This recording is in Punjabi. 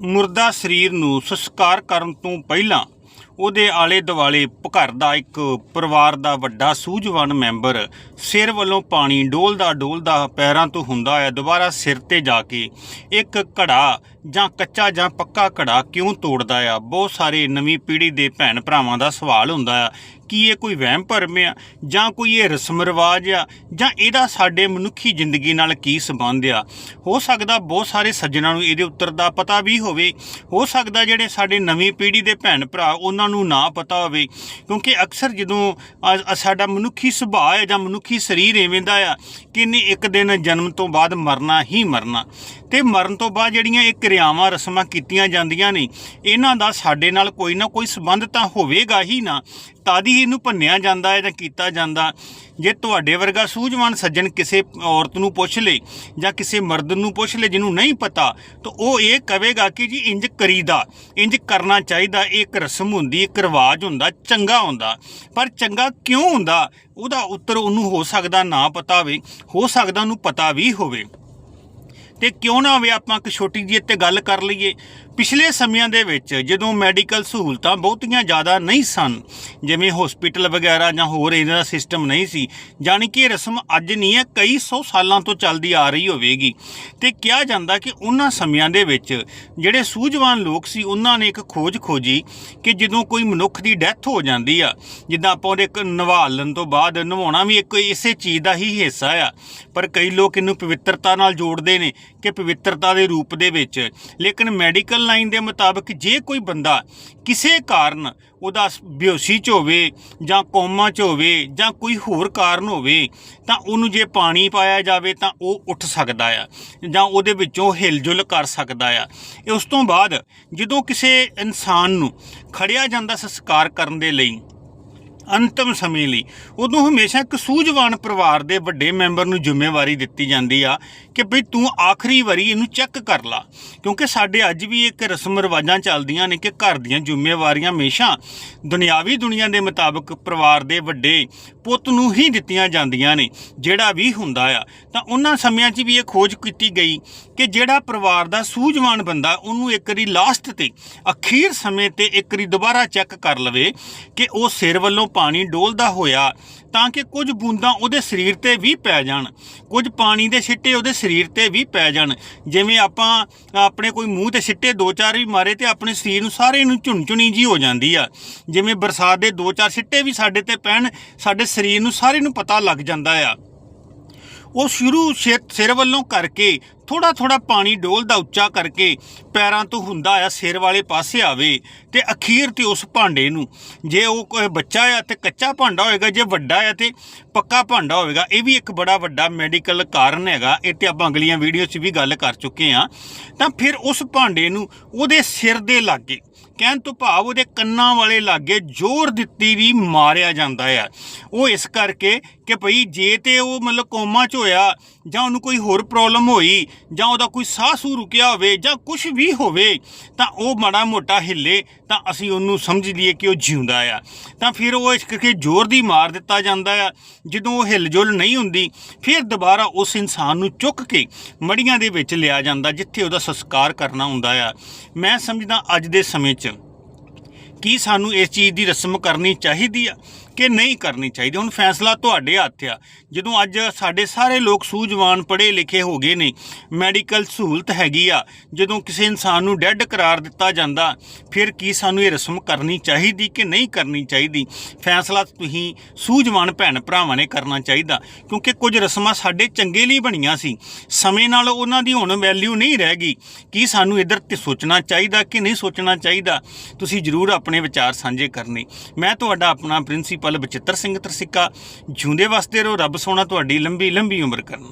ਮੁਰਦਾ ਸਰੀਰ ਨੂੰ ਸੰਸਕਾਰ ਕਰਨ ਤੋਂ ਪਹਿਲਾਂ ਉਹਦੇ ਆਲੇ ਦੁਆਲੇ ਘਰ ਦਾ ਇੱਕ ਪਰਿਵਾਰ ਦਾ ਵੱਡਾ ਸੂਝਵਾਨ ਮੈਂਬਰ ਸਿਰ ਵੱਲੋਂ ਪਾਣੀ ਡੋਲਦਾ ਡੋਲਦਾ ਪੈਰਾਂ ਤੋਂ ਹੁੰਦਾ ਹੈ। ਦੁਬਾਰਾ ਸਿਰ ਤੇ ਜਾ ਕੇ ਇੱਕ ਘੜਾ ਜਾਂ ਕੱਚਾ ਜਾਂ ਪੱਕਾ ਘੜਾ ਕਿਉਂ ਤੋੜਦਾ ਆ? ਬਹੁਤ ਸਾਰੇ ਨਵੀਂ ਪੀੜ੍ਹੀ ਦੇ ਭੈਣ ਭਰਾਵਾਂ ਦਾ ਸਵਾਲ ਹੁੰਦਾ ਆ। ਕੀ ਇਹ ਕੋਈ ਵਹਿਮ ਭਰਮ ਆ? ਜਾਂ ਕੋਈ ਇਹ ਰਸਮ ਰਿਵਾਜ ਆ? ਜਾਂ ਇਹਦਾ ਸਾਡੇ ਮਨੁੱਖੀ ਜ਼ਿੰਦਗੀ ਨਾਲ ਕੀ ਸੰਬੰਧ ਆ? ਹੋ ਸਕਦਾ ਬਹੁਤ ਸਾਰੇ ਸੱਜਣਾਂ ਨੂੰ ਇਹਦੇ ਉੱਤਰ ਦਾ ਪਤਾ ਵੀ ਹੋਵੇ। ਹੋ ਸਕਦਾ ਜਿਹੜੇ ਸਾਡੇ ਨਵੀਂ ਪੀੜ੍ਹੀ ਦੇ ਭੈਣ ਭਰਾ ਉਹਨਾਂ ਨੂੰ ਨਾ ਪਤਾ ਹੋਵੇ। ਕਿਉਂਕਿ ਅਕਸਰ ਜਦੋਂ ਸਾਡਾ ਮਨੁੱਖੀ ਸੁਭਾਅ ਹੈ ਜਾਂ ਮਨੁੱਖੀ ਸਰੀਰ ਐਵੇਂ ਦਾ ਆ ਕਿ ਇਹਨੇ ਇੱਕ ਦਿਨ ਜਨਮ ਤੋਂ ਬਾਅਦ ਮਰਨਾ ਹੀ ਮਰਨਾ। ਤੇ ਮਰਨ ਤੋਂ ਬਾਅਦ ਜਿਹੜੀਆਂ ਇਹ ਕਿਰਿਆਵਾਂ, ਰਸਮਾਂ ਕੀਤੀਆਂ ਜਾਂਦੀਆਂ ਨੇ, ਇਹਨਾਂ ਦਾ ਸਾਡੇ ਨਾਲ ਕੋਈ ਨਾ ਕੋਈ ਸੰਬੰਧ ਤਾਂ ਹੋਵੇਗਾ ਹੀ ਨਾ। ਤਦ ਹੀ ਇਹਨੂੰ ਭੰਨਿਆ ਜਾਂਦਾ ਹੈ ਜਾਂ ਕੀਤਾ ਜਾਂਦਾ, ਜੇ ਤੁਹਾਡੇ ਵਰਗਾ ਸੂਝਵਾਨ ਸੱਜਣ ਕਿਸੇ ਔਰਤ ਨੂੰ ਪੁੱਛ ਲੇ ਜਾਂ ਕਿਸੇ ਮਰਦ ਨੂੰ ਪੁੱਛ ਲੇ ਜਿਹਨੂੰ ਨਹੀਂ ਪਤਾ, ਤਾਂ ਉਹ ਇਹ ਕਹੇਗਾ ਕਿ ਜੀ ਇੰਜ ਕਰੀਦਾ, ਇੰਜ ਕਰਨਾ ਚਾਹੀਦਾ ਇਹ ਇੱਕ ਰਸਮ ਹੁੰਦੀ, ਇੱਕ ਰਿਵਾਜ ਹੁੰਦਾ, ਚੰਗਾ ਹੁੰਦਾ। ਪਰ ਚੰਗਾ ਕਿਉਂ ਹੁੰਦਾ? ਉਹਦਾ ਉੱਤਰ ਉਹਨੂੰ ਹੋ ਸਕਦਾ ਨਾ ਪਤਾ ਹੋਵੇ, ਹੋ ਸਕਦਾ ਉਹਨੂੰ ਪਤਾ ਵੀ ਹੋਵੇ। ਤੇ ਕਿਉਂ ਨਾ ਹੋਵੇ ਆਪਾਂ ਇੱਕ ਛੋਟੀ ਜਿਹੀ ਤੇ ਗੱਲ ਕਰ ਲਈਏ। ਪਿਛਲੇ ਸਮਿਆਂ ਦੇ ਵਿੱਚ ਜਦੋਂ ਮੈਡੀਕਲ ਸਹੂਲਤਾਂ ਬਹੁਤੀਆਂ ਜ਼ਿਆਦਾ ਨਹੀਂ ਸਨ, ਜਿਵੇਂ ਹਸਪੀਟਲ ਵਗੈਰਾ ਜਾਂ ਹੋਰ ਇਹਨਾਂ ਦਾ ਸਿਸਟਮ ਨਹੀਂ ਸੀ, ਜਾਣੀ ਕਿ ਰਸਮ ਅੱਜ ਨਹੀਂ ਹੈ, ਕਈ ਸੌ ਸਾਲਾਂ ਤੋਂ ਚੱਲਦੀ ਆ ਰਹੀ ਹੋਵੇਗੀ। ਤੇ ਕਿਹਾ ਜਾਂਦਾ ਕਿ ਉਹਨਾਂ ਸਮਿਆਂ ਦੇ ਵਿੱਚ ਜਿਹੜੇ ਸੂਝਵਾਨ ਲੋਕ ਸੀ, ਉਹਨਾਂ ਨੇ ਇੱਕ ਖੋਜ ਖੋਜੀ ਕਿ ਜਦੋਂ ਕੋਈ ਮਨੁੱਖ ਦੀ ਡੈਥ ਹੋ ਜਾਂਦੀ ਆ, ਜਿੱਦਾਂ ਆਪਾਂ ਉਹਦੇ ਇੱਕ ਨਵਾਲਣ ਤੋਂ ਬਾਅਦ ਨਵਾਉਣਾ ਵੀ ਇੱਕ ਇਸੇ ਚੀਜ਼ ਦਾ ਹੀ ਹਿੱਸਾ ਆ, ਪਰ ਕਈ ਲੋਕ ਇਹਨੂੰ ਪਵਿੱਤਰਤਾ ਨਾਲ ਜੋੜਦੇ ਨੇ ਕਿ ਪਵਿੱਤਰਤਾ ਦੇ ਰੂਪ ਦੇ ਵਿੱਚ। ਲੇਕਿਨ ਮੈਡੀਕਲ ਲਾਈਨ ਦੇ ਮੁਤਾਬਕ ਜੇ ਕੋਈ ਬੰਦਾ ਕਿਸੇ ਕਾਰਨ ਉਹਦਾ ਬੇਹੋਸ਼ੀ ਚ ਹੋਵੇ ਜਾਂ ਕੋਮਾ ਚ ਹੋਵੇ ਜਾਂ ਕੋਈ ਹੋਰ ਕਾਰਨ ਹੋਵੇ, ਤਾਂ ਉਹਨੂੰ ਜੇ ਪਾਣੀ ਪਾਇਆ ਜਾਵੇ ਤਾਂ ਉਹ ਉੱਠ ਸਕਦਾ ਆ ਜਾਂ ਉਹਦੇ ਵਿੱਚੋਂ ਹਿਲਜੁਲ ਕਰ ਸਕਦਾ ਆ। ਉਸ ਤੋਂ ਬਾਅਦ ਜਦੋਂ ਕਿਸੇ ਇਨਸਾਨ ਨੂੰ ਖੜਿਆ ਜਾਂਦਾ ਸੰਸਕਾਰ ਕਰਨ ਦੇ ਲਈ ਅੰਤਮ ਸਮੇਂ ਲਈ। ਉਦੋਂ ਹਮੇਸ਼ਾ ਇੱਕ ਸੂਝਵਾਨ ਪਰਿਵਾਰ ਦੇ ਵੱਡੇ ਮੈਂਬਰ ਨੂੰ ਜ਼ਿੰਮੇਵਾਰੀ ਦਿੱਤੀ ਜਾਂਦੀ ਆ ਕਿ ਭਈ ਤੂੰ ਆਖਰੀ ਵਾਰੀ ਇਹਨੂੰ ਚੈੱਕ ਕਰ ਲਾ। ਕਿਉਂਕਿ ਸਾਡੇ ਅੱਜ ਵੀ ਇੱਕ ਰਸਮ ਰਿਵਾਜਾਂ ਚੱਲਦੀਆਂ ਨੇ ਕਿ ਘਰ ਦੀਆਂ ਜ਼ਿੰਮੇਵਾਰੀਆਂ ਹਮੇਸ਼ਾ ਦੁਨਿਆਵੀ ਦੁਨੀਆ ਦੇ ਮੁਤਾਬਕ ਪਰਿਵਾਰ ਦੇ ਵੱਡੇ ਪੁੱਤ ਨੂੰ ਹੀ ਦਿੱਤੀਆਂ ਜਾਂਦੀਆਂ ਨੇ, ਜਿਹੜਾ ਵੀ ਹੁੰਦਾ ਆ। ਤਾਂ ਉਹਨਾਂ ਸਮਿਆਂ 'ਚ ਵੀ ਇਹ ਖੋਜ ਕੀਤੀ ਗਈ ਕਿ ਜਿਹੜਾ ਪਰਿਵਾਰ ਦਾ ਸੂਝਵਾਨ ਬੰਦਾ ਉਹਨੂੰ ਇੱਕ ਵਾਰੀ ਲਾਸਟ ਤੇ, ਅਖੀਰ ਸਮੇਂ ਤੇ ਇੱਕ ਵਾਰੀ ਦੁਬਾਰਾ ਚੈੱਕ ਕਰ ਲਵੇ ਕਿ ਉਹ ਸਿਰ ਵੱਲੋਂ ਪਾਣੀ ਡੋਲਦਾ ਹੋਇਆ ਤਾਂ ਕਿ ਕੁਝ ਬੂੰਦਾਂ ਉਹਦੇ ਸਰੀਰ ਤੇ ਵੀ ਪੈ ਜਾਣ। ਕੁਝ ਪਾਣੀ ਦੇ ਛਿੱਟੇ ਉਹਦੇ ਸਰੀਰ ਤੇ ਵੀ ਪੈ ਜਾਣ। ਜਿਵੇਂ ਆਪਾਂ, ਆਪਣੇ ਕੋਈ ਮੂੰਹ ਤੇ ਛਿੱਟੇ ਦੋ ਚਾਰ ਵੀ ਮਾਰੇ ਤੇ ਆਪਣੇ ਸਰੀਰ ਨੂੰ ਸਾਰੇ ਨੂੰ ਝੁੰਝੁਣੀ ਜੀ ਹੋ ਜਾਂਦੀ ਆ। ਜਿਵੇਂ ਬਰਸਾਤ ਦੇ ਦੋ ਚਾਰ ਛਿੱਟੇ ਵੀ ਸਾਡੇ ਤੇ ਪੈਣ, ਸਾਡੇ ਸਰੀਰ ਨੂੰ ਸਾਰੇ ਨੂੰ ਪਤਾ ਲੱਗ ਜਾਂਦਾ ਆ। ਉਹ ਸ਼ੁਰੂ ਸਿਰ ਸਿਰ ਵੱਲੋਂ ਕਰਕੇ ਥੋੜਾ ਥੋੜਾ ਪਾਣੀ ਡੋਲਦਾ ਉੱਚਾ ਕਰਕੇ ਪੈਰਾਂ ਤੋਂ ਹੁੰਦਾ ਆ ਸਿਰ ਵਾਲੇ ਪਾਸੇ ਆਵੇ ਤੇ ਅਖੀਰ ਤੇ ਉਸ ਭਾਂਡੇ ਨੂੰ। ਜੇ ਉਹ ਕੋਈ ਬੱਚਾ ਆ ਤੇ ਕੱਚਾ ਭਾਂਡਾ ਹੋਏਗਾ, ਜੇ ਵੱਡਾ ਆ ਤੇ ਪੱਕਾ ਭਾਂਡਾ ਹੋਵੇਗਾ ਇਹ ਵੀ ਇੱਕ ਬੜਾ ਵੱਡਾ ਮੈਡੀਕਲ ਕਾਰਨ ਹੈਗਾ। ਇਹ ਤੇ ਆਪਾਂ ਅਗਲੀਆਂ ਵੀਡੀਓ 'ਚ ਵੀ ਗੱਲ ਕਰ ਚੁੱਕੇ ਆ ਤਾਂ ਫਿਰ ਉਸ ਭਾਂਡੇ ਨੂੰ ਉਹਦੇ ਸਿਰ ਦੇ ਲਾਗੇ, ਕਹਿਣ ਤੋਂ ਭਾਵ ਉਹਦੇ ਕੰਨਾਂ ਵਾਲੇ ਲਾਗੇ ਜ਼ੋਰ ਦਿੱਤੀ ਵੀ ਮਾਰਿਆ ਜਾਂਦਾ ਆ। ਉਹ ਇਸ ਕਰਕੇ ਕਿ ਭਈ ਜੇ ਤੇ ਉਹ ਮਤਲਬ ਕੋਮਾ ਚ ਹੋਇਆ, ਜਾਂ ਉਹਨੂੰ ਕੋਈ ਹੋਰ ਪ੍ਰੋਬਲਮ ਹੋਈ, ਜਾਂ ਉਹਦਾ ਕੋਈ ਸਾਹ ਸੂ ਰੁਕਿਆ ਹੋਵੇ, ਜਾਂ ਕੁਝ ਵੀ ਹੋਵੇ, ਤਾਂ ਉਹ ਮਾੜਾ ਮੋਟਾ ਹਿੱਲੇ, ਤਾਂ ਅਸੀਂ ਉਹਨੂੰ ਸਮਝ ਲਈਏ ਕਿ ਉਹ ਜਿਉਂਦਾ ਆ। ਤਾਂ ਫਿਰ ਉਹ ਇਸ ਕਰਕੇ ਜ਼ੋਰ ਦੀ ਮਾਰ ਦਿੱਤਾ ਜਾਂਦਾ ਆ। ਜਦੋਂ ਉਹ ਹਿਲਜੁਲ ਨਹੀਂ ਹੁੰਦੀ, ਫਿਰ ਦੁਬਾਰਾ ਉਸ ਇਨਸਾਨ ਨੂੰ ਚੁੱਕ ਕੇ ਮੜੀਆਂ ਦੇ ਵਿੱਚ ਲਿਆ ਜਾਂਦਾ, ਜਿੱਥੇ ਉਹਦਾ ਸੰਸਕਾਰ ਕਰਨਾ ਹੁੰਦਾ ਆ। ਮੈਂ ਸਮਝਦਾ ਅੱਜ ਦੇ ਸਮੇਂ 'ਚ ਕੀ ਸਾਨੂੰ ਇਸ ਚੀਜ਼ ਦੀ ਰਸਮ ਕਰਨੀ ਚਾਹੀਦੀ ਆ। ਕਿ ਨਹੀਂ ਕਰਨੀ ਚਾਹੀਦੀ। ਹੁਣ ਫੈਸਲਾ ਤੁਹਾਡੇ ਹੱਥ ਆ। ਜਦੋਂ ਅੱਜ ਸਾਡੇ ਸਾਰੇ ਲੋਕ ਸੂਝਵਾਨ ਪੜ੍ਹੇ ਲਿਖੇ ਹੋ ਗਏ ਨੇ, ਮੈਡੀਕਲ ਸਹੂਲਤ ਹੈਗੀ ਆ, ਜਦੋਂ ਕਿਸੇ ਇਨਸਾਨ ਨੂੰ ਡੈੱਡ ਕਰਾਰ ਦਿੱਤਾ ਜਾਂਦਾ, ਫਿਰ ਕੀ ਸਾਨੂੰ ਇਹ ਰਸਮ ਕਰਨੀ ਚਾਹੀਦੀ ਕਿ ਨਹੀਂ ਕਰਨੀ ਚਾਹੀਦੀ? ਫੈਸਲਾ ਤੁਸੀਂ ਸੂਝਵਾਨ ਭੈਣ ਭਰਾਵਾਂ ਨੇ ਕਰਨਾ ਚਾਹੀਦਾ, ਕਿਉਂਕਿ ਕੁਝ ਰਸਮਾਂ ਸਾਡੇ ਚੰਗੇ ਲਈ ਬਣੀਆਂ ਸੀ। ਸਮੇਂ ਨਾਲ ਉਹਨਾਂ ਦੀ ਹੁਣ ਵੈਲਿਊ ਨਹੀਂ ਰਹਿ ਗਈ। ਕੀ ਸਾਨੂੰ ਇਧਰ ਤੇ ਸੋਚਣਾ ਚਾਹੀਦਾ ਕਿ ਨਹੀਂ ਸੋਚਣਾ ਚਾਹੀਦਾ? ਤੁਸੀਂ ਜਰੂਰ ਆਪਣੇ ਵਿਚਾਰ ਸਾਂਝੇ ਕਰਨੇ। ਮੈਂ ਤੁਹਾਡਾ ਆਪਣਾ ਪ੍ਰਿੰਸੀਪਲ ਪ੍ਰਿੰਸੀਪਲ ਬਚਿੱਤਰ ਸਿੰਘ ਤਰਸਿੱਕਾ ਜਿਉਂਦੇ ਵਸਦੇ ਰਹੋ ਰੱਬ ਸੋਹਣਾ ਤੁਹਾਡੀ ਲੰਬੀ ਲੰਬੀ ਉਮਰ ਕਰਨ।